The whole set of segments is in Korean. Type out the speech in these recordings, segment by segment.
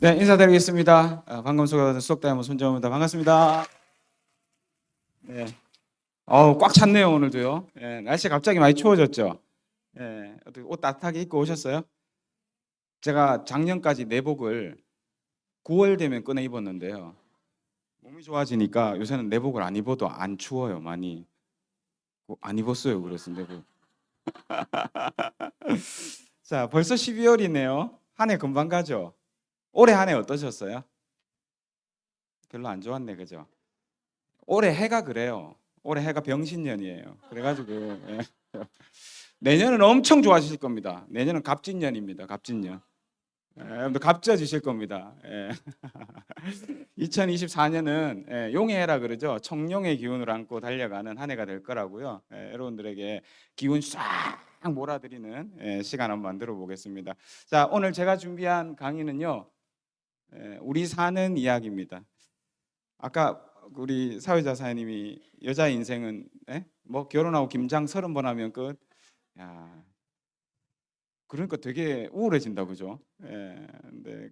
네, 인사드리겠습니다. 아, 방금 소개받은 수석다이모 손정호입니다. 반갑습니다. 네. 어우, 꽉 찼네요, 오늘도요. 예, 날씨 갑자기 많이 추워졌죠? 예, 어떻게 옷 따뜻하게 입고 오셨어요? 제가 작년까지 내복을 9월 되면 꺼내 입었는데요. 몸이 좋아지니까 요새는 내복을 안 입어도 안 추워요, 많이. 어, 안 입었어요, 그래서 내복. 자, 벌써 12월이네요. 한 해 금방 가죠? 올해 한 해 어떠셨어요? 별로 안 좋았네, 그죠? 올해 해가 그래요. 올해 해가 병신년이에요. 그래가지고 예. 내년은 엄청 좋아지실 겁니다. 내년은 갑진년입니다. 갑진년. 예, 여러분들 갑져지실 겁니다. 예. 2024년은 예, 용의 해라 그러죠. 청룡의 기운을 안고 달려가는 한 해가 될 거라고요. 예, 여러분들에게 기운 싹 몰아드리는 예, 시간 한번 만들어 보겠습니다. 자, 오늘 제가 준비한 강의는요. 예, 우리 사는 이야기입니다. 아까 우리 사회자 사장님이 여자 인생은 예? 뭐 결혼하고 김장 서른 번 하면 끝. 야, 그러니까 되게 우울해진다 그죠? 예,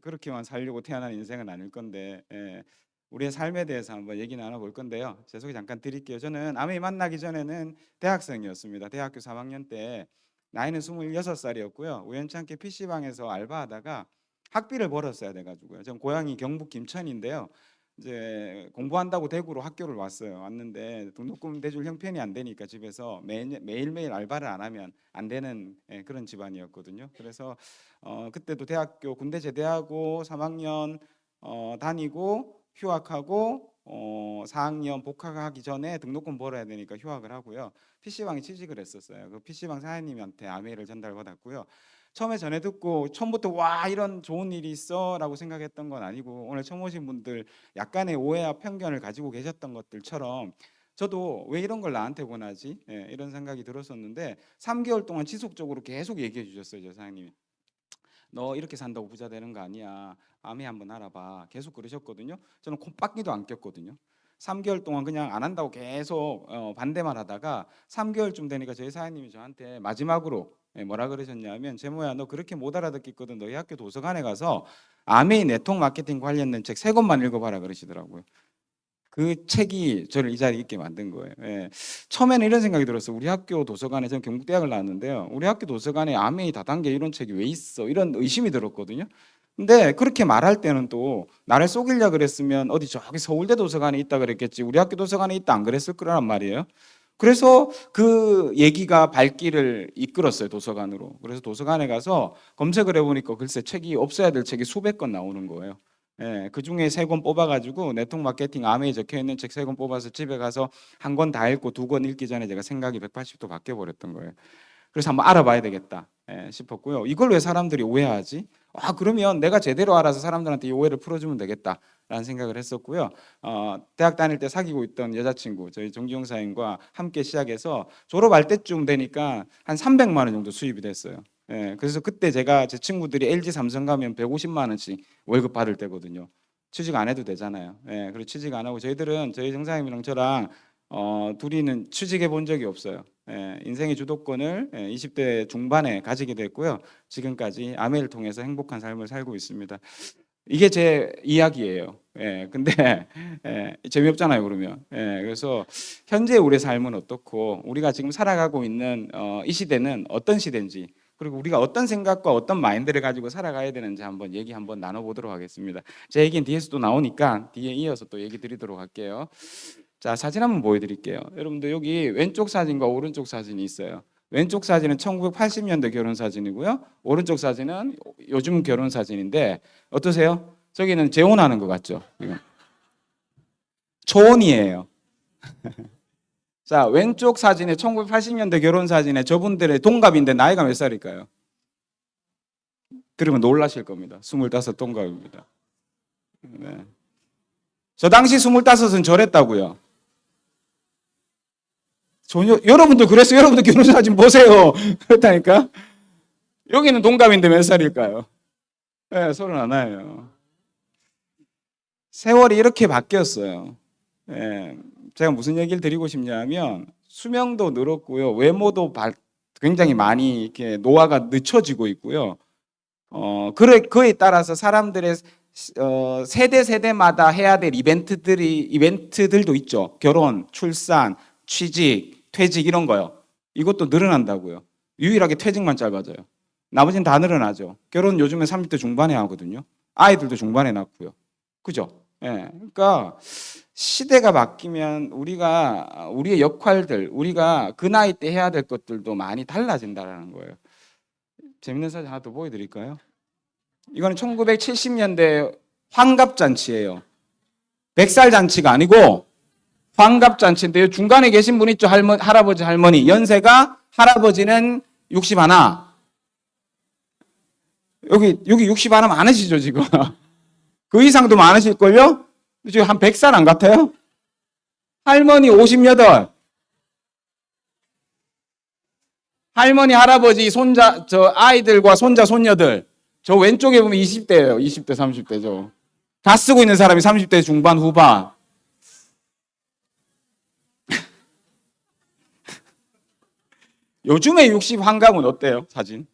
그렇게만 살려고 태어난 인생은 아닐 건데 예, 우리의 삶에 대해서 한번 얘기 나눠볼 건데요. 제 소개 잠깐 드릴게요. 저는 아메이 만나기 전에는 대학생이었습니다. 대학교 3학년 때 나이는 26살이었고요. 우연찮게 PC방에서 알바하다가 학비를 벌었어야 돼가지고요. 전 고향이 경북 김천인데요. 이제 공부한다고 대구로 학교를 왔어요. 왔는데 등록금 대줄 형편이 안 되니까 집에서 매일 매일매일 알바를 안 하면 안 되는 예, 그런 집안이었거든요. 그래서 어, 그때도 대학교 군대 제대하고 3학년 어, 다니고 휴학하고 어, 4학년 복학하기 전에 등록금 벌어야 되니까 휴학을 하고요. PC방에 취직을 했었어요. 그 PC방 사장님한테 아메이를 전달받았고요. 처음에 전해 듣고 처음부터 와 이런 좋은 일이 있어라고 생각했던 건 아니고 오늘 처음 오신 분들 약간의 오해와 편견을 가지고 계셨던 것들처럼 저도 왜 이런 걸 나한테 권하지? 예, 이런 생각이 들었었는데 3개월 동안 지속적으로 계속 얘기해 주셨어요 저 사장님이 너 이렇게 산다고 부자 되는 거 아니야. 암에 한번 알아봐. 계속 그러셨거든요. 저는 콩빡기도 안 꼈거든요. 3개월 동안 그냥 안 한다고 계속 어, 반대만 하다가 3개월쯤 되니까 저희 사장님이 저한테 마지막으로 예, 뭐라 그러셨냐면 제모야 너 그렇게 못 알아듣겠거든 너희 학교 도서관에 가서 아메이 네트워크 마케팅 관련된 책 세 권만 읽어봐라 그러시더라고요. 그 책이 저를 이 자리에 있게 만든 거예요. 예. 처음에는 이런 생각이 들었어요. 우리 학교 도서관에 저는 경북대학을 나왔는데요. 우리 학교 도서관에 아메이 다단계 이런 책이 왜 있어? 이런 의심이 들었거든요. 근데 그렇게 말할 때는 또 나를 속이려 그랬으면 어디 저기 서울대 도서관에 있다 그랬겠지. 우리 학교 도서관에 있다 안 그랬을 거란 말이에요. 그래서 그 얘기가 발길을 이끌었어요 도서관으로. 그래서 도서관에 가서 검색을 해보니까 글쎄 책이 없어야 될 책이 수백 권 나오는 거예요. 예, 그 중에 세 권 뽑아가지고 네트워크 마케팅 암에 적혀 있는 책 세 권 뽑아서 집에 가서 한 권 다 읽고 두 권 읽기 전에 제가 생각이 180도 바뀌어 버렸던 거예요. 그래서 한번 알아봐야 되겠다 예, 싶었고요. 이걸 왜 사람들이 오해하지? 아 그러면 내가 제대로 알아서 사람들한테 이 오해를 풀어주면 되겠다 라는 생각을 했었고요. 어, 대학 다닐 때 사귀고 있던 여자친구 저희 정기용 사인과 함께 시작해서 졸업할 때쯤 되니까 한 300만 원 정도 수입이 됐어요. 예, 그래서 그때 제가 제 친구들이 LG 삼성 가면 150만 원씩 월급 받을 때거든요. 취직 안 해도 되잖아요. 예, 그리고 취직 안 하고 저희들은 저희 정사님이랑 저랑 어, 둘이는 취직해 본 적이 없어요. 예, 인생의 주도권을 예, 20대 중반에 가지게 됐고요. 지금까지 아메를 통해서 행복한 삶을 살고 있습니다. 이게 제 이야기예요. 예, 근데 예, 재미없잖아요, 그러면. 예, 그래서 현재 우리의 삶은 어떻고 우리가 지금 살아가고 있는 어, 이 시대는 어떤 시대인지 그리고 우리가 어떤 생각과 어떤 마인드를 가지고 살아가야 되는지 한번 얘기 한번 나눠보도록 하겠습니다. 제 얘기는 뒤에서 또 나오니까 뒤에 이어서 또 얘기 드리도록 할게요. 자 사진 한번 보여드릴게요. 여러분들 여기 왼쪽 사진과 오른쪽 사진이 있어요. 왼쪽 사진은 1980년대 결혼 사진이고요. 오른쪽 사진은 요즘 결혼 사진인데 어떠세요? 저기는 재혼하는 것 같죠? 지금. 초혼이에요. 자 왼쪽 사진에 1980년대 결혼 사진에 저분들의 동갑인데 나이가 몇 살일까요? 들으면 놀라실 겁니다. 25 동갑입니다. 네. 저 당시 25은 저랬다고요. 전혀 여러분도 그래서 여러분도 결혼 사진 보세요. 그렇다니까. 여기는 동갑인데 몇 살일까요? 네, 서른 하나예요. 세월이 이렇게 바뀌었어요. 예, 제가 무슨 얘기를 드리고 싶냐면 수명도 늘었고요, 외모도 발- 굉장히 많이 이렇게 노화가 늦춰지고 있고요. 어, 그래 그에 따라서 사람들의 어, 세대 세대마다 해야 될 이벤트들이 이벤트들도 있죠. 결혼, 출산, 취직, 퇴직 이런 거요. 이것도 늘어난다고요. 유일하게 퇴직만 짧아져요. 나머지는 다 늘어나죠. 결혼 요즘에 30대 중반에 하거든요. 아이들도 중반에 낳고요. 그죠? 예. 그러니까 시대가 바뀌면 우리가 우리의 역할들, 우리가 그 나이 때 해야 될 것들도 많이 달라진다라는 거예요. 재밌는 사진 하나 더 보여드릴까요? 이거는 1970년대 환갑잔치예요. 백살 잔치가 아니고 환갑잔치인데요. 중간에 계신 분 있죠? 할머, 할아버지, 할머니. 연세가 할아버지는 60 하나. 여기, 여기 60 하나 많으시죠, 지금? 그 이상도 많으실걸요? 지금 한 100살 안 같아요? 할머니 58. 할머니, 할아버지, 손자, 저 아이들과 손자, 손녀들. 저 왼쪽에 보면 20대예요. 20대, 30대죠. 다 쓰고 있는 사람이 30대 중반, 후반. 요즘에 60 환갑은 어때요? 사진.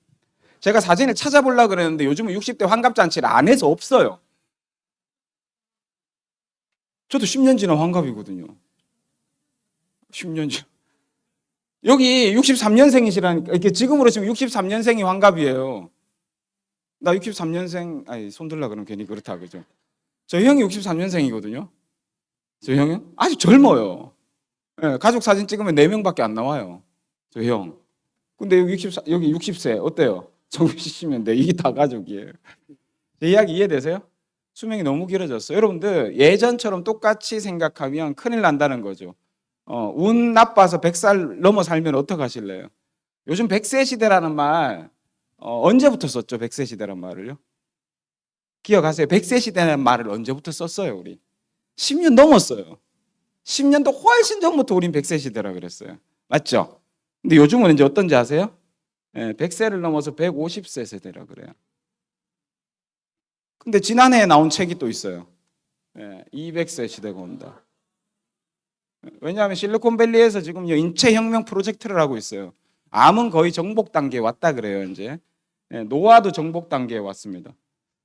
제가 사진을 찾아보려고 그랬는데 요즘은 60대 환갑잔치를 안 해서 없어요. 저도 10년 지난 환갑이거든요. 10년 전. 여기 63년생이시라니까. 이렇게 지금으로 치면 63년생이 환갑이에요. 나 63년생, 아니, 손 들라 그러면 괜히 그렇다, 그죠? 저 형이 63년생이거든요. 저 형은 아주 젊어요. 예, 가족 사진 찍으면 4명밖에 안 나와요. 저 형. 근데 여기 60, 여기 60세, 어때요? 정비 씨면 돼. 이게 다 가족이에요. 제 이야기 이해되세요? 수명이 너무 길어졌어요. 여러분들, 예전처럼 똑같이 생각하면 큰일 난다는 거죠. 어, 운 나빠서 100살 넘어 살면 어떡하실래요? 요즘 100세 시대라는 말, 어, 언제부터 썼죠? 100세 시대란 말을요? 기억하세요? 100세 시대라는 말을 언제부터 썼어요, 우리? 10년 넘었어요. 10년도 훨씬 전부터 우린 100세 시대라 그랬어요. 맞죠? 근데 요즘은 이제 어떤지 아세요? 예, 100세를 넘어서 150세 세대라 그래요. 근데 지난해에 나온 책이 또 있어요. 예, 200세 시대가 온다. 왜냐하면 실리콘밸리에서 지금 인체 혁명 프로젝트를 하고 있어요. 암은 거의 정복 단계에 왔다 그래요, 이제. 예, 노화도 정복 단계에 왔습니다.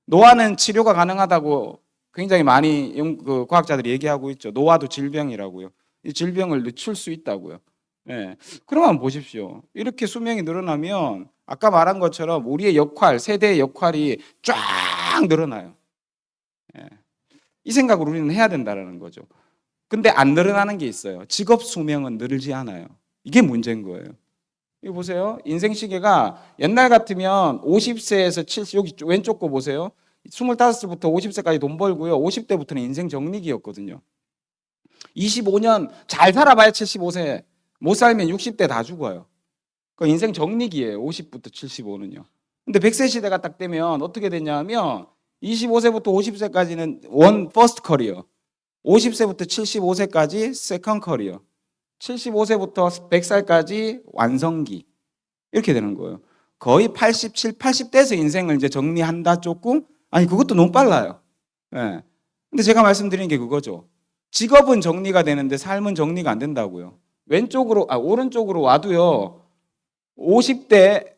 노화는 치료가 가능하다고 굉장히 많이 연- 그 과학자들이 얘기하고 있죠. 노화도 질병이라고요. 이 질병을 늦출 수 있다고요. 예. 그러면 보십시오. 이렇게 수명이 늘어나면 아까 말한 것처럼 우리의 역할, 세대의 역할이 쫙 늘어나요. 예. 이 생각을 우리는 해야 된다는 거죠. 근데 안 늘어나는 게 있어요. 직업 수명은 늘지 않아요. 이게 문제인 거예요. 이거 보세요. 인생 시계가 옛날 같으면 50세에서 70, 여기 왼쪽 거 보세요. 25세부터 50세까지 돈 벌고요. 50대부터는 인생 정리기였거든요. 25년 잘 살아봐야 75세. 못 살면 60대 다 죽어요. 그 인생 정리기예요. 50부터 75는요. 근데 100세 시대가 딱 되면 어떻게 되냐면 25세부터 50세까지는 원 퍼스트 커리어. 50세부터 75세까지 세컨 커리어. 75세부터 100살까지 완성기. 이렇게 되는 거예요. 거의 87, 80대에서 인생을 이제 정리한다 조금? 아니, 그것도 너무 빨라요. 예. 근데 제가 말씀드리는 게 그거죠. 직업은 정리가 되는데 삶은 정리가 안 된다고요. 왼쪽으로, 아, 오른쪽으로 와도요. 50대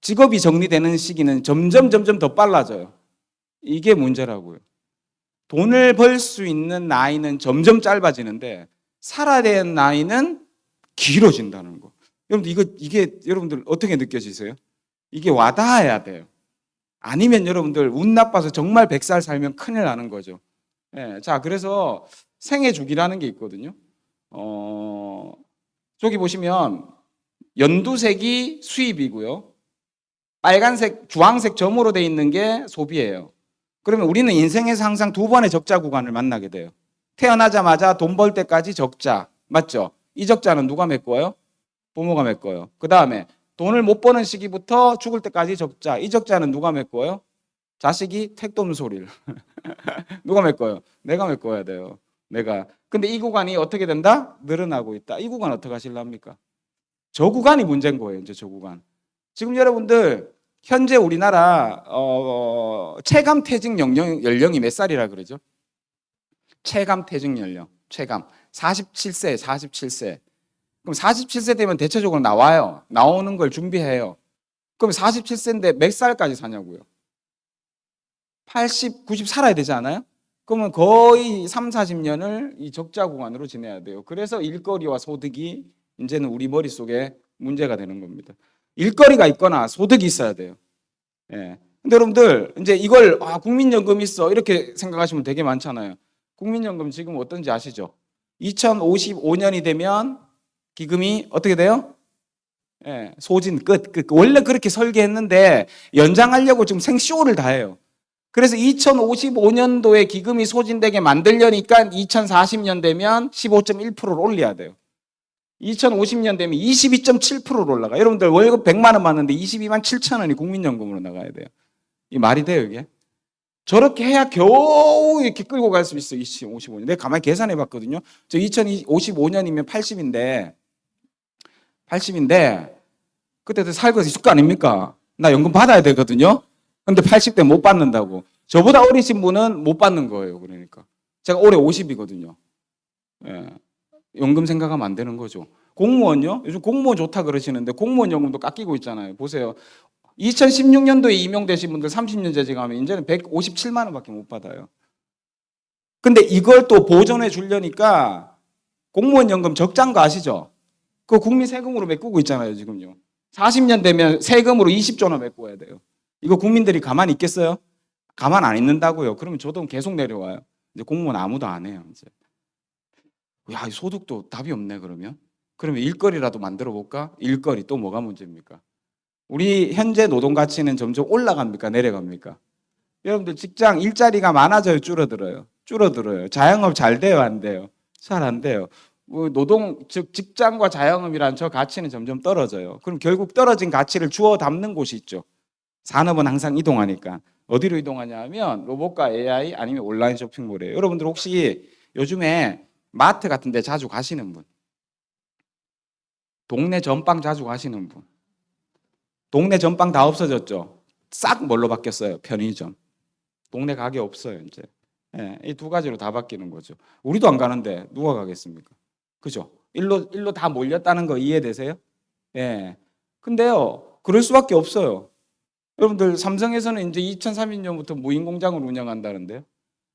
직업이 정리되는 시기는 점점 점점 더 빨라져요. 이게 문제라고요. 돈을 벌 수 있는 나이는 점점 짧아지는데 살아야 되는 나이는 길어진다는 거. 여러분들 이거 이게 여러분들 어떻게 느껴지세요? 이게 와닿아야 돼요. 아니면 여러분들 운 나빠서 정말 100살 살면 큰일 나는 거죠. 예, 자, 그래서 생애 주기라는 게 있거든요. 어, 저기 보시면 연두색이 수입이고요. 빨간색, 주황색 점으로 돼 있는 게 소비예요. 그러면 우리는 인생에서 항상 두 번의 적자 구간을 만나게 돼요. 태어나자마자 돈 벌 때까지 적자. 맞죠? 이 적자는 누가 메꿔요? 부모가 메꿔요. 그 다음에 돈을 못 버는 시기부터 죽을 때까지 적자. 이 적자는 누가 메꿔요? 자식이 없는 소리를. 누가 메꿔요? 내가 메꿔야 돼요. 내가. 근데 이 구간이 어떻게 된다? 늘어나고 있다. 이 구간 어떻게 하실랍니까? 저 구간이 문제인 거예요. 이제 저 구간. 지금 여러분들 현재 우리나라 어, 체감 퇴직 연령, 연령이 몇 살이라 그러죠? 체감 퇴직 연령. 체감. 47세, 47세. 그럼 47세 되면 대체적으로 나와요. 나오는 걸 준비해요. 그럼 47세인데 몇 살까지 사냐고요? 80, 90 살아야 되지 않아요? 그러면 거의 3, 40년을 이 적자 구간으로 지내야 돼요. 그래서 일거리와 소득이 이제는 우리 머릿속에 문제가 되는 겁니다. 일거리가 있거나 소득이 있어야 돼요. 예. 근데 여러분들 이제 이걸 아, 국민연금 있어 이렇게 생각하시면 되게 많잖아요. 국민연금 지금 어떤지 아시죠? 2055년이 되면 기금이 어떻게 돼요? 예, 소진 끝, 끝. 원래 그렇게 설계했는데 연장하려고 지금 생쇼를 다 해요. 그래서 2055년도에 기금이 소진되게 만들려니까 2040년 되면 15.1%를 올려야 돼요. 2050년 되면 22.7%로 올라가. 여러분들 월급 100만 원 받는데 22만 7천 원이 국민연금으로 나가야 돼요. 이 말이 돼요, 이게? 저렇게 해야 겨우 이렇게 끌고 갈 수 있어. 2055년. 내가 가만히 계산해 봤거든요. 저 2055년이면 80인데 80인데 그때도 살고 있을 거 아닙니까? 나 연금 받아야 되거든요. 근데 80대 못 받는다고. 저보다 어리신 분은 못 받는 거예요. 그러니까. 제가 올해 50이거든요. 예. 연금 생각하면 안 되는 거죠. 공무원요? 요즘 공무원 좋다 그러시는데 공무원 연금도 깎이고 있잖아요. 보세요. 2016년도에 임용되신 분들 30년 재직하면 이제는 157만 원밖에 못 받아요. 근데 이걸 또 보존해 주려니까 공무원 연금 적자인 거 아시죠? 그 국민 세금으로 메꾸고 있잖아요, 지금요. 40년 되면 세금으로 20조 원 메꿔야 돼요. 이거 국민들이 가만히 있겠어요? 가만 안 있는다고요. 그러면 저도 계속 내려와요. 이제 공무원 아무도 안 해요, 이제. 야, 이 소득도 답이 없네, 그러면. 그러면 일거리라도 만들어 볼까? 일거리 또 뭐가 문제입니까? 우리 현재 노동 가치는 점점 올라갑니까? 내려갑니까? 여러분들 직장 일자리가 많아져요, 줄어들어요? 줄어들어요. 자영업 잘 돼요, 안 돼요? 잘 안 돼요. 뭐 노동 즉 직장과 자영업이란 저 가치는 점점 떨어져요. 그럼 결국 떨어진 가치를 주워 담는 곳이 있죠. 산업은 항상 이동하니까 어디로 이동하냐면 로봇과 AI 아니면 온라인 쇼핑몰이에요. 여러분들 혹시 요즘에 마트 같은 데 자주 가시는 분? 동네 전빵 자주 가시는 분? 동네 전빵 다 없어졌죠? 싹 뭘로 바뀌었어요? 편의점. 동네 가게 없어요, 이제. 예, 이 두 가지로 다 바뀌는 거죠. 우리도 안 가는데 누가 가겠습니까? 그죠? 일로 일로 다 몰렸다는 거 이해되세요? 예. 근데요, 그럴 수밖에 없어요. 여러분들 삼성에서는 이제 2030년부터 무인 공장을 운영한다는데요.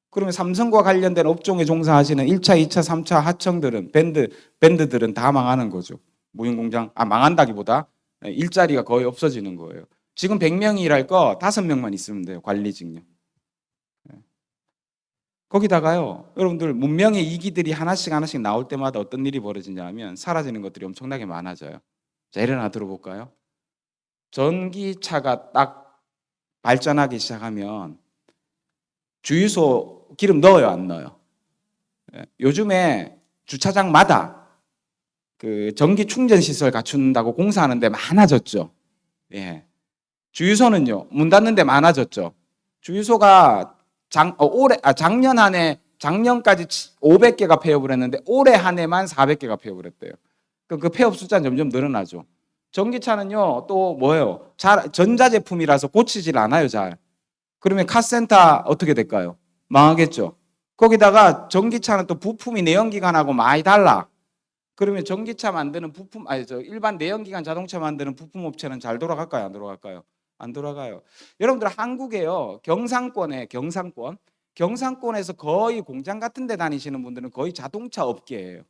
그러면 삼성과 관련된 업종에 종사하시는 1차, 2차, 3차 하청들은 밴드 밴드들은 다 망하는 거죠. 무인 공장 아 망한다기보다 일자리가 거의 없어지는 거예요. 지금 100명이 일할 거 5명만 있으면 돼요. 관리직요. 예. 거기다가요. 여러분들 문명의 이기들이 하나씩 하나씩 나올 때마다 어떤 일이 벌어지냐면 사라지는 것들이 엄청나게 많아져요. 자, 예를 하나 들어볼까요? 전기차가 딱 발전하기 시작하면 주유소 기름 넣어요, 안 넣어요? 예, 요즘에 주차장마다 그 전기 충전 시설 갖춘다고 공사하는 데 많아졌죠. 예. 주유소는요, 문 닫는 데 많아졌죠. 주유소가 장, 어, 올해, 아, 작년 한 해, 작년까지 500개가 폐업을 했는데 올해 한 해만 400개가 폐업을 했대요. 그럼 그 폐업 숫자는 점점 늘어나죠. 전기차는요, 또 뭐예요? 잘, 전자제품이라서 고치질 않아요, 잘. 그러면 카센터 어떻게 될까요? 망하겠죠. 거기다가 전기차는 또 부품이 내연기관하고 많이 달라. 그러면 전기차 만드는 부품, 아니, 저 일반 내연기관 자동차 만드는 부품 업체는 잘 돌아갈까요? 안 돌아갈까요? 안 돌아가요. 여러분들 한국에요, 경상권에, 경상권. 경상권에서 거의 공장 같은 데 다니시는 분들은 거의 자동차 업계예요.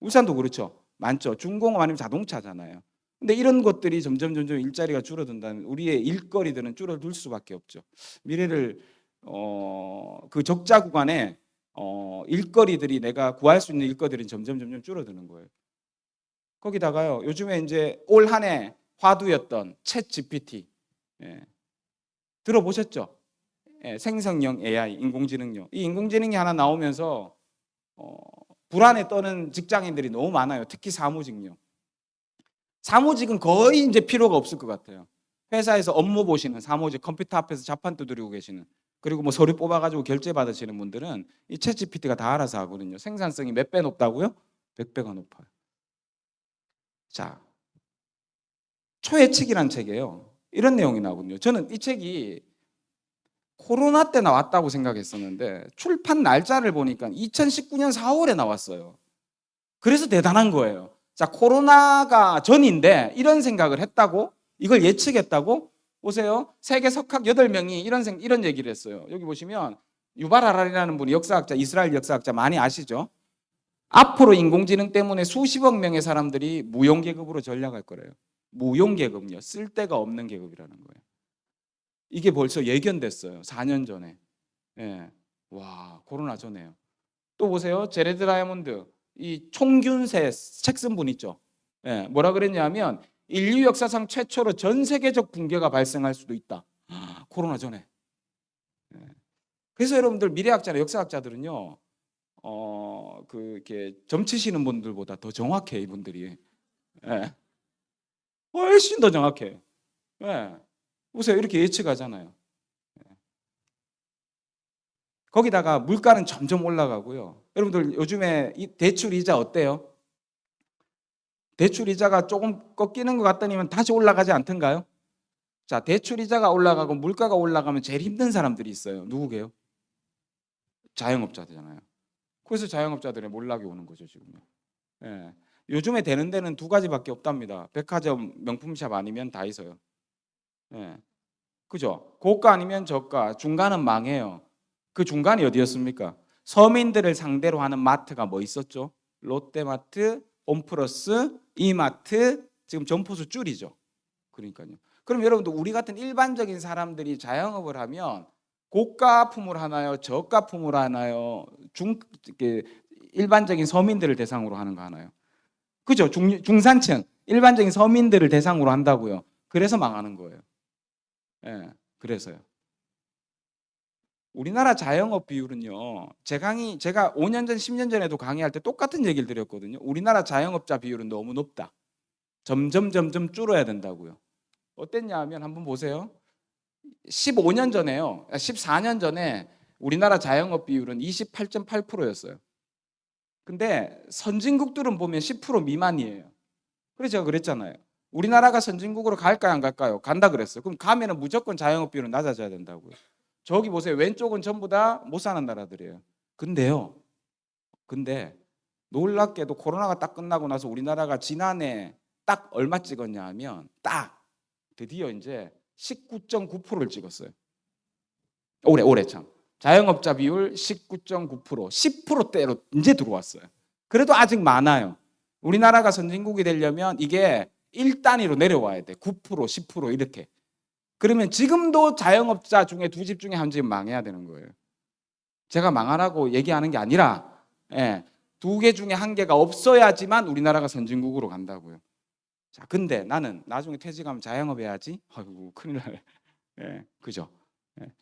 울산도 그렇죠. 많죠. 중공업 아니면 자동차잖아요. 근데 이런 것들이 점점 점점 일자리가 줄어든다면 우리의 일거리들은 줄어들 수밖에 없죠. 미래를 어, 그 적자 구간에 어, 일거리들이 내가 구할 수 있는 일거리들은 점점 점점 줄어드는 거예요. 거기다가요. 요즘에 이제 올 한 해 화두였던 챗 GPT 예. 들어보셨죠? 예, 생성형 AI 인공지능요. 이 인공지능이 하나 나오면서 어, 불안에 떠는 직장인들이 너무 많아요. 특히 사무직요. 사무직은 거의 이제 필요가 없을 것 같아요. 회사에서 업무 보시는 사무직 컴퓨터 앞에서 자판 두드리고 계시는 그리고 뭐 서류 뽑아가지고 결제 받으시는 분들은 이 챗GPT가 다 알아서 하거든요. 생산성이 몇 배 높다고요? 100배가 높아요. 자, 초예측이란 책이에요. 이런 내용이 나오거든요. 저는 이 책이 코로나 때 나왔다고 생각했었는데 출판 날짜를 보니까 2019년 4월에 나왔어요. 그래서 대단한 거예요. 자, 코로나가 전인데 이런 생각을 했다고? 이걸 예측했다고? 보세요. 세계 석학 8명이 이런 생, 이런 얘기를 했어요. 여기 보시면 유발 하랄이라는 분이 역사학자, 이스라엘 역사학자 많이 아시죠? 앞으로 인공지능 때문에 수십억 명의 사람들이 무용 계급으로 전락할 거래요. 무용 계급요. 쓸데가 없는 계급이라는 거예요. 이게 벌써 예견됐어요. 4년 전에. 예. 와, 코로나 전에요. 또 보세요. 제레드 라이몬드 이 총균세 책 쓴 분 있죠. 예. 뭐라 그랬냐면 인류 역사상 최초로 전 세계적 붕괴가 발생할 수도 있다. 코로나 전에. 예. 그래서 여러분들 미래학자나 역사학자들은요. 어, 그 이렇게 점치시는 분들보다 더 정확해 이분들이. 예. 훨씬 더 정확해. 예. 보세요. 이렇게 예측하잖아요. 예. 거기다가 물가는 점점 올라가고요. 여러분들 요즘에 이 대출 이자 어때요? 대출 이자가 조금 꺾이는 것 같더니만 다시 올라가지 않던가요? 자, 대출 이자가 올라가고 물가가 올라가면 제일 힘든 사람들이 있어요. 누구게요? 자영업자들잖아요. 그래서 자영업자들의 몰락이 오는 거죠, 지금요. 예. 요즘에 되는 데는 두 가지밖에 없답니다. 백화점, 명품샵 아니면 다 있어요. 예. 그죠? 고가 아니면 저가, 중간은 망해요. 그 중간이 어디였습니까? 서민들을 상대로 하는 마트가 뭐 있었죠? 롯데마트, 홈플러스, 이마트, 지금 점포수 줄이죠. 그러니까요. 그럼 여러분들 우리 같은 일반적인 사람들이 자영업을 하면 고가품을 하나요? 저가품을 하나요? 중 일반적인 서민들을 대상으로 하는 거 하나요? 그죠? 중, 중산층, 일반적인 서민들을 대상으로 한다고요. 그래서 망하는 거예요. 예, 그래서요. 우리나라 자영업 비율은요. 제 강의 제가 5년 전, 10년 전에도 강의할 때 똑같은 얘기를 드렸거든요. 우리나라 자영업자 비율은 너무 높다. 점점 점점 줄어야 된다고요. 어땠냐 하면 한번 보세요. 15년 전에요. 14년 전에 우리나라 자영업 비율은 28.8%였어요. 근데 선진국들은 보면 10% 미만이에요. 그래서 제가 그랬잖아요. 우리나라가 선진국으로 갈까요, 안 갈까요? 간다 그랬어요. 그럼 가면은 무조건 자영업 비율은 낮아져야 된다고요. 저기 보세요. 왼쪽은 전부 다 못 사는 나라들이에요. 근데요. 근데 놀랍게도 코로나가 딱 끝나고 나서 우리나라가 지난해 딱 얼마 찍었냐 하면 딱 드디어 이제 19.9%를 찍었어요. 올해 올해 참. 자영업자 비율 19.9% 10%대로 이제 들어왔어요. 그래도 아직 많아요. 우리나라가 선진국이 되려면 이게 1단위로 내려와야 돼. 9% 10% 이렇게. 그러면 지금도 자영업자 중에 두 집 중에 한 집 망해야 되는 거예요. 제가 망하라고 얘기하는 게 아니라 예, 두 개 중에 한 개가 없어야지만 우리나라가 선진국으로 간다고요. 자, 근데 나는 나중에 퇴직하면 자영업 해야지. 아이고 큰일 나네. 예, 그죠? 예.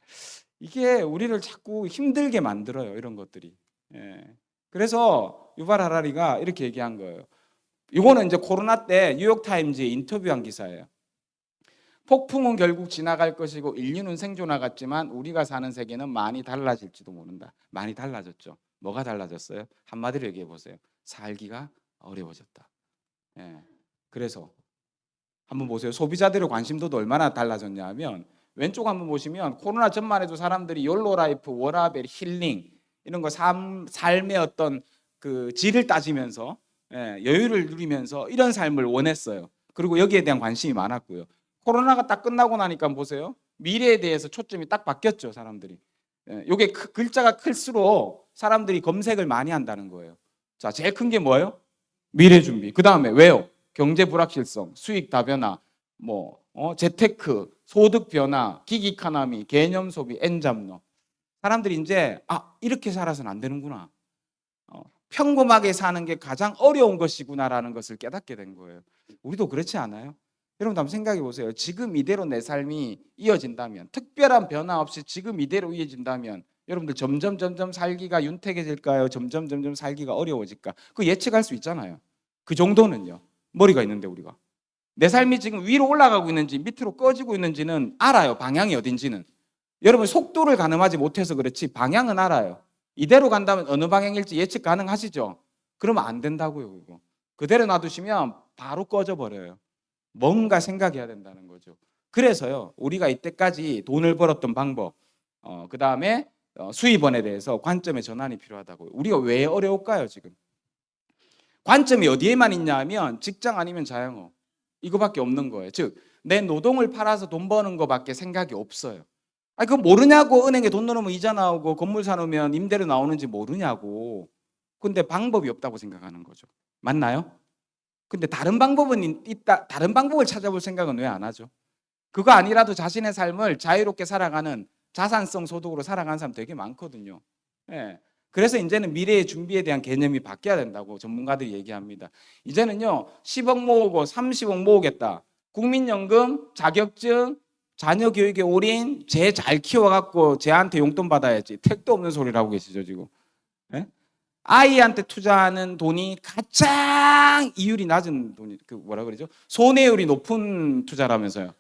이게 우리를 자꾸 힘들게 만들어요. 이런 것들이. 예. 그래서 유발 하라리가 이렇게 얘기한 거예요. 이거는 이제 코로나 때 뉴욕 타임즈에 인터뷰한 기사예요. 폭풍은 결국 지나갈 것이고 인류는 생존하겠지만 우리가 사는 세계는 많이 달라질지도 모른다. 많이 달라졌죠. 뭐가 달라졌어요? 한마디로 얘기해 보세요. 살기가 어려워졌다. 예. 그래서 한번 보세요. 소비자들의 관심도도 얼마나 달라졌냐 하면 왼쪽 한번 보시면 코로나 전만 해도 사람들이 욜로 라이프, 워라벨, 힐링 이런 거 삶, 삶의 어떤 그 질을 따지면서 예, 여유를 누리면서 이런 삶을 원했어요. 그리고 여기에 대한 관심이 많았고요. 코로나가 딱 끝나고 나니까 보세요. 미래에 대해서 초점이 딱 바뀌었죠, 사람들이. 예, 요게 크- 글자가 클수록 사람들이 검색을 많이 한다는 거예요. 자, 제일 큰 게 뭐예요? 미래 준비. 그 다음에 왜요? 경제 불확실성, 수익 다변화, 뭐 어, 재테크, 소득 변화, 기기 이카노미, 개념 소비, 엔잡노. 사람들이 이제 아 이렇게 살아서는 안 되는구나. 어, 평범하게 사는 게 가장 어려운 것이구나라는 것을 깨닫게 된 거예요. 우리도 그렇지 않아요? 여러분 한번 생각해 보세요. 지금 이대로 내 삶이 이어진다면, 특별한 변화 없이 지금 이대로 이어진다면, 여러분들 점점 점점 살기가 윤택해질까요? 점점 점점 살기가 어려워질까? 그 예측할 수 있잖아요. 그 정도는요. 머리가 있는데 우리가 내 삶이 지금 위로 올라가고 있는지 밑으로 꺼지고 있는지는 알아요. 방향이 어딘지는. 여러분 속도를 가늠하지 못해서 그렇지 방향은 알아요. 이대로 간다면 어느 방향일지 예측 가능하시죠? 그러면 안 된다고요, 그거. 그대로 놔두시면 바로 꺼져 버려요. 뭔가 생각해야 된다는 거죠. 그래서요, 우리가 이때까지 돈을 벌었던 방법, 어, 그 다음에 어, 수입원에 대해서 관점의 전환이 필요하다고요. 우리가 왜 어려울까요, 지금? 관점이 어디에만 있냐 하면 직장 아니면 자영업. 이거밖에 없는 거예요. 즉, 내 노동을 팔아서 돈 버는 거밖에 생각이 없어요. 아, 그거 모르냐고 은행에 돈 넣으면 이자 나오고 건물 사놓으면 임대료 나오는지 모르냐고. 근데 방법이 없다고 생각하는 거죠. 맞나요? 근데 다른 방법은 있다. 다른 방법을 찾아볼 생각은 왜 안 하죠? 그거 아니라도 자신의 삶을 자유롭게 살아가는 자산성 소득으로 살아가는 사람 되게 많거든요. 예. 그래서 이제는 미래의 준비에 대한 개념이 바뀌어야 된다고 전문가들이 얘기합니다. 이제는요, 10억 모으고 30억 모으겠다. 국민연금, 자격증, 자녀 교육에 올인, 쟤 잘 키워갖고 쟤한테 용돈 받아야지. 택도 없는 소리를 하고 계시죠, 지금. 예? 아이한테 투자하는 돈이 가장 이율이 낮은 돈이, 그 뭐라 그러죠? 손해율이 높은 투자라면서요.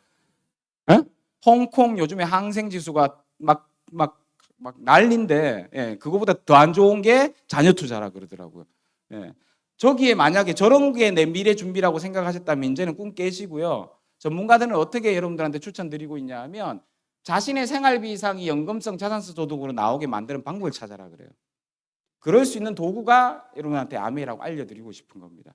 예? 홍콩 요즘에 항생 지수가 막 막 막 난린데 예, 그거보다 더 안 좋은 게 자녀 투자라 그러더라고요. 예. 저기에 만약에 저런 게 내 미래 준비라고 생각하셨다면 이제는 꿈 깨시고요. 전문가들은 어떻게 여러분들한테 추천드리고 있냐 하면 자신의 생활비 이상이 연금성 자산세 소득으로 나오게 만드는 방법을 찾아라 그래요. 그럴 수 있는 도구가 여러분한테 아메이라고 알려드리고 싶은 겁니다.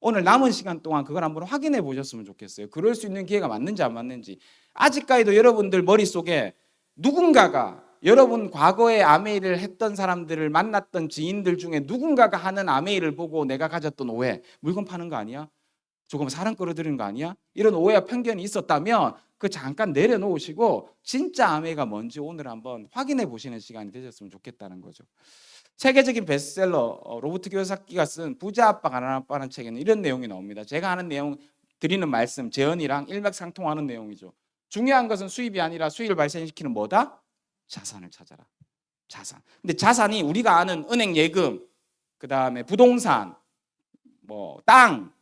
오늘 남은 시간 동안 그걸 한번 확인해 보셨으면 좋겠어요. 그럴 수 있는 기회가 맞는지 안 맞는지. 아직까지도 여러분들 머릿속에 누군가가 여러분 과거에 아메이를 했던 사람들을 만났던 지인들 중에 누군가가 하는 아메이를 보고 내가 가졌던 오해, 물건 파는 거 아니야? 조금 사람 끌어들이는 거 아니야? 이런 오해와 편견이 있었다면 그 잠깐 내려놓으시고 진짜 아메이가 뭔지 오늘 한번 확인해 보시는 시간이 되셨으면 좋겠다는 거죠. 세계적인 베스트셀러 어, 로버트 교사키가 쓴 부자 아빠 가난 아빠라는 책에는 이런 내용이 나옵니다. 제가 하는 내용 드리는 말씀 재현이랑 일맥상통하는 내용이죠. 중요한 것은 수입이 아니라 수익을 발생시키는 뭐다? 자산을 찾아라. 자산. 근데 자산이 우리가 아는 은행 예금, 그 다음에 부동산, 뭐 땅,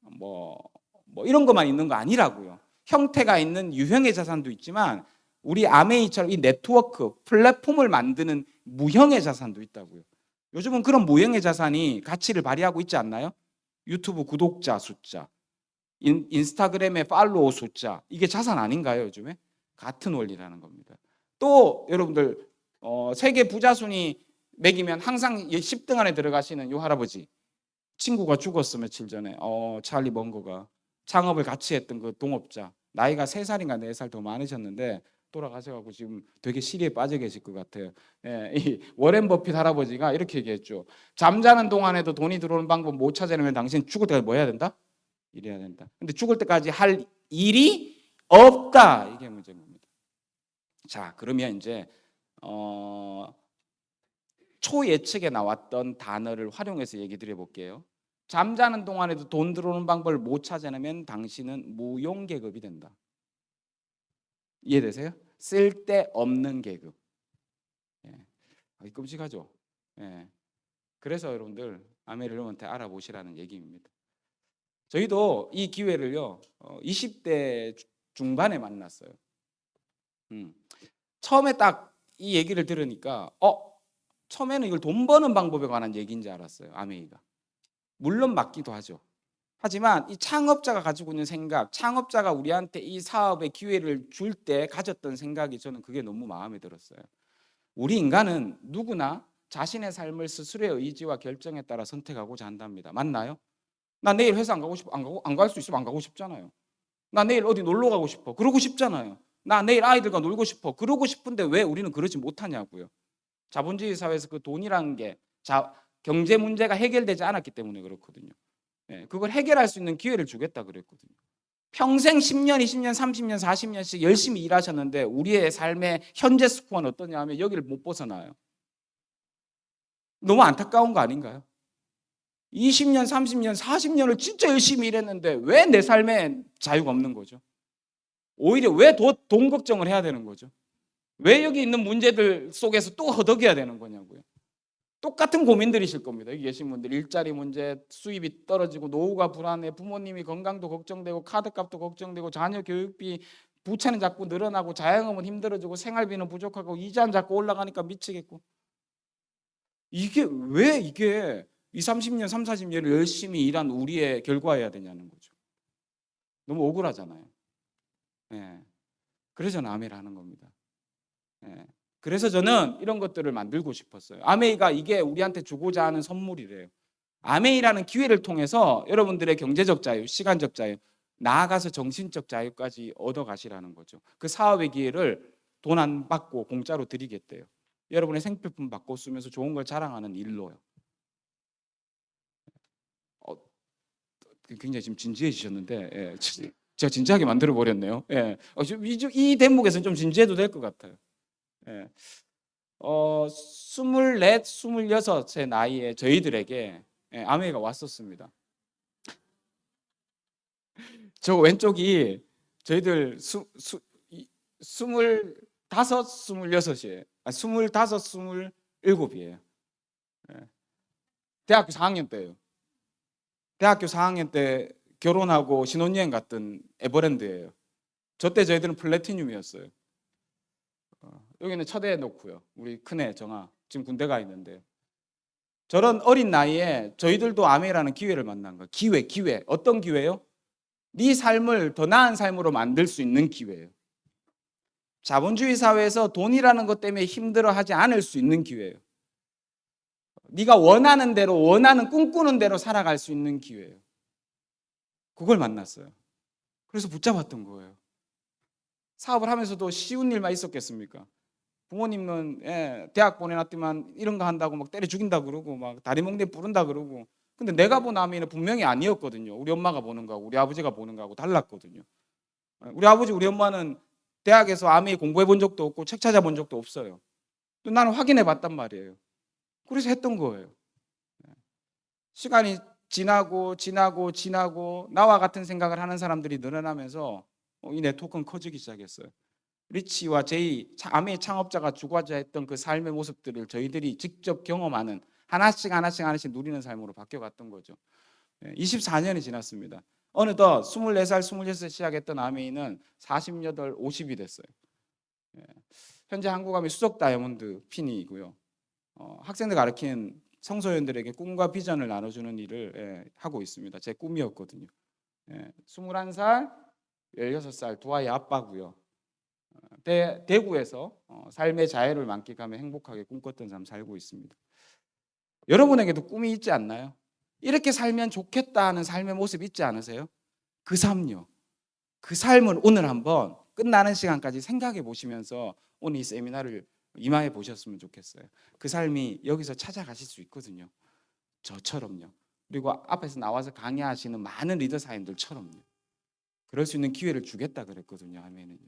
뭐, 뭐 이런 것만 있는 거 아니라고요. 형태가 있는 유형의 자산도 있지만 우리 아메이처럼 이 네트워크, 플랫폼을 만드는 무형의 자산도 있다고요. 요즘은 그런 무형의 자산이 가치를 발휘하고 있지 않나요? 유튜브 구독자 숫자, 인, 인스타그램의 팔로워 숫자, 이게 자산 아닌가요, 요즘에? 같은 원리라는 겁니다. 또 여러분들 어, 세계 부자 순위 매기면 항상 10등 안에 들어가시는 요 할아버지 친구가 죽었어 며칠 전에 어, 찰리 먼거가 창업을 같이 했던 그 동업자 나이가 3살인가 4살 더 많으셨는데 돌아가셔가지고 지금 되게 시리에 빠져 계실 것 같아요. 예, 이 워렌 버핏 할아버지가 이렇게 얘기했죠. 잠자는 동안에도 돈이 들어오는 방법 못 찾아내면 당신 죽을 때까지 뭐 해야 된다? 일해야 된다. 근데 죽을 때까지 할 일이 없다. 이게 문제인 겁니다. 자, 그러면 이제 어, 초예측에 나왔던 단어를 활용해서 얘기 드려 볼게요. 잠자는 동안에도 돈 들어오는 방법을 못 찾아내면 당신은 무용계급이 된다. 이해되세요? 쓸데없는 계급. 예. 아, 끔찍하죠. 예. 그래서 여러분들 아메리 여러분한테 알아보시라는 얘기입니다. 저희도 이 기회를요, 어, 20대 중반에 만났어요. 음. 처음에 딱 이 얘기를 들으니까 어 처음에는 이걸 돈 버는 방법에 관한 얘기인지 알았어요. 아메이가 물론 맞기도 하죠. 하지만 이 창업자가 가지고 있는 생각, 창업자가 우리한테 이 사업의 기회를 줄 때 가졌던 생각이 저는 그게 너무 마음에 들었어요. 우리 인간은 누구나 자신의 삶을 스스로의 의지와 결정에 따라 선택하고자 한답니다. 맞나요? 나 내일 회사 안 가고 싶어. 안 가고 안 갈 수 있으면 안 가고 싶잖아요. 나 내일 어디 놀러 가고 싶어. 그러고 싶잖아요. 나 내일 아이들과 놀고 싶어. 그러고 싶은데 왜 우리는 그러지 못하냐고요. 자본주의 사회에서 그 돈이라는 게 자, 경제 문제가 해결되지 않았기 때문에 그렇거든요. 네, 그걸 해결할 수 있는 기회를 주겠다 그랬거든요. 평생 10년, 20년, 30년, 40년씩 열심히 일하셨는데 우리의 삶의 현재 스코어는 어떠냐 하면 여기를 못 벗어나요. 너무 안타까운 거 아닌가요? 20년, 30년, 40년을 진짜 열심히 일했는데 왜 내 삶에 자유가 없는 거죠? 오히려 왜 돈 걱정을 해야 되는 거죠? 왜 여기 있는 문제들 속에서 또 허덕여야 되는 거냐고요. 똑같은 고민들이실 겁니다. 계신 분들 일자리 문제, 수입이 떨어지고 노후가 불안해, 부모님이 건강도 걱정되고 카드값도 걱정되고 자녀 교육비 부채는 자꾸 늘어나고 자영업은 힘들어지고 생활비는 부족하고 이자는 자꾸 올라가니까 미치겠고 이게 왜 이게 2, 30년, 3, 40년을 열심히 일한 우리의 결과여야 되냐는 거죠. 너무 억울하잖아요. 예. 그래서 아메를 하는 겁니다. 예. 그래서 저는 이런 것들을 만들고 싶었어요. 아메이가 이게 우리한테 주고자 하는 선물이래요. 아메이라는 기회를 통해서 여러분들의 경제적 자유, 시간적 자유, 나아가서 정신적 자유까지 얻어 가시라는 거죠. 그 사업의 기회를 돈 안 받고 공짜로 드리겠대요. 여러분의 생필품 받고 쓰면서 좋은 걸 자랑하는 일로요. 어, 굉장히 지금 진지해지셨는데 예, 지- 제가 진지하게 만들어 버렸네요. 예, 어, 좀 이, 좀- 이 대목에서는 좀 진지해도 될 것 같아요. 예. 어, 24, 26의 나이에 저희들에게 예, 아메가 왔었습니다. 저 왼쪽이 저희들 수, 수, 이, 스물다섯, 스물여섯이에요. 아, 스물다섯, 스물일곱이에요. 예. 대학교 4학년 때예요. 대학교 4학년 때 결혼하고 신혼여행 갔던 에버랜드예요. 저 때 저희들은 플래티늄이었어요. 어, 여기는 첫애 놓고요. 우리 큰애 정아 지금 군대 가 있는데요. 저런 어린 나이에 저희들도 아메라는 기회를 만난 거예요. 기회, 기회. 어떤 기회요? 네 삶을 더 나은 삶으로 만들 수 있는 기회예요. 자본주의 사회에서 돈이라는 것 때문에 힘들어하지 않을 수 있는 기회예요. 네가 원하는 대로 원하는 꿈꾸는 대로 살아갈 수 있는 기회예요. 그걸 만났어요. 그래서 붙잡았던 거예요. 사업을 하면서도 쉬운 일만 있었겠습니까? 부모님은 예, 대학 보내놨더만 이런 거 한다고 막 때려 죽인다 그러고 막 다리 몽대 부른다 그러고 근데 내가 본 아미는 분명히 아니었거든요. 우리 엄마가 보는 거하고 우리 아버지가 보는 거하고 달랐거든요. 예, 우리 아버지 우리 엄마는 대학에서 아미 공부해 본 적도 없고 책 찾아 본 적도 없어요. 또 나는 확인해 봤단 말이에요. 그래서 했던 거예요. 예. 시간이 지나고 지나고 지나고 나와 같은 생각을 하는 사람들이 늘어나면서 어, 이 네트워크는 커지기 시작했어요. 리치와 제이 아메 창업자가 주관자 했던 그 삶의 모습들을 저희들이 직접 경험하는 하나씩 하나씩 하나씩 누리는 삶으로 바뀌어갔던 거죠. 24년이 지났습니다. 어느덧 24살, 26살 시작했던 아메이는 48, 50이 됐어요. 예. 현재 한국아메 수석 다이아몬드 핀이고요. 어, 학생들 가르치는 청소년들에게 꿈과 비전을 나눠주는 일을 예, 하고 있습니다. 제 꿈이었거든요. 예, 21살, 16살 두 아이 아빠고요. 어, 대, 대구에서 어, 삶의 자유를 만끽하며 행복하게 꿈꿨던 삶 살고 있습니다. 여러분에게도 꿈이 있지 않나요? 이렇게 살면 좋겠다 하는 삶의 모습 있지 않으세요? 그 삶요. 그 삶을 오늘 한번 끝나는 시간까지 생각해 보시면서 오늘 이 세미나를 임하해 보셨으면 좋겠어요. 그 삶이 여기서 찾아가실 수 있거든요. 저처럼요. 그리고 앞에서 나와서 강의하시는 많은 리더 사님들처럼요. 그럴 수 있는 기회를 주겠다 그랬거든요. 아멘은요.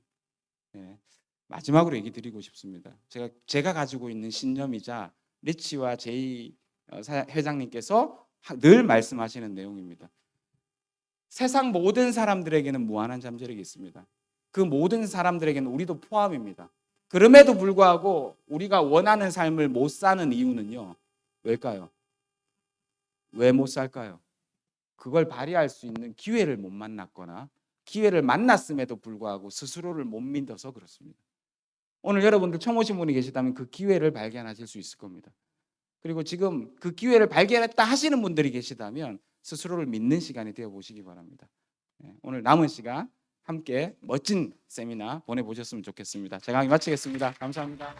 네. 마지막으로 얘기 드리고 싶습니다. 제가 제가 가지고 있는 신념이자 리치와 제이 어, 사- 회장님께서 하- 늘 말씀하시는 내용입니다. 세상 모든 사람들에게는 무한한 잠재력이 있습니다. 그 모든 사람들에게는 우리도 포함입니다. 그럼에도 불구하고 우리가 원하는 삶을 못 사는 이유는요. 왜일까요? 왜 못 살까요? 그걸 발휘할 수 있는 기회를 못 만났거나 기회를 만났음에도 불구하고 스스로를 못 믿어서 그렇습니다. 오늘 여러분들 처음 오신 분이 계시다면 그 기회를 발견하실 수 있을 겁니다. 그리고 지금 그 기회를 발견했다 하시는 분들이 계시다면 스스로를 믿는 시간이 되어 보시기 바랍니다. 예, 오늘 남은 시간 함께 멋진 세미나 보내보셨으면 좋겠습니다. 제가 마치겠습니다. 감사합니다.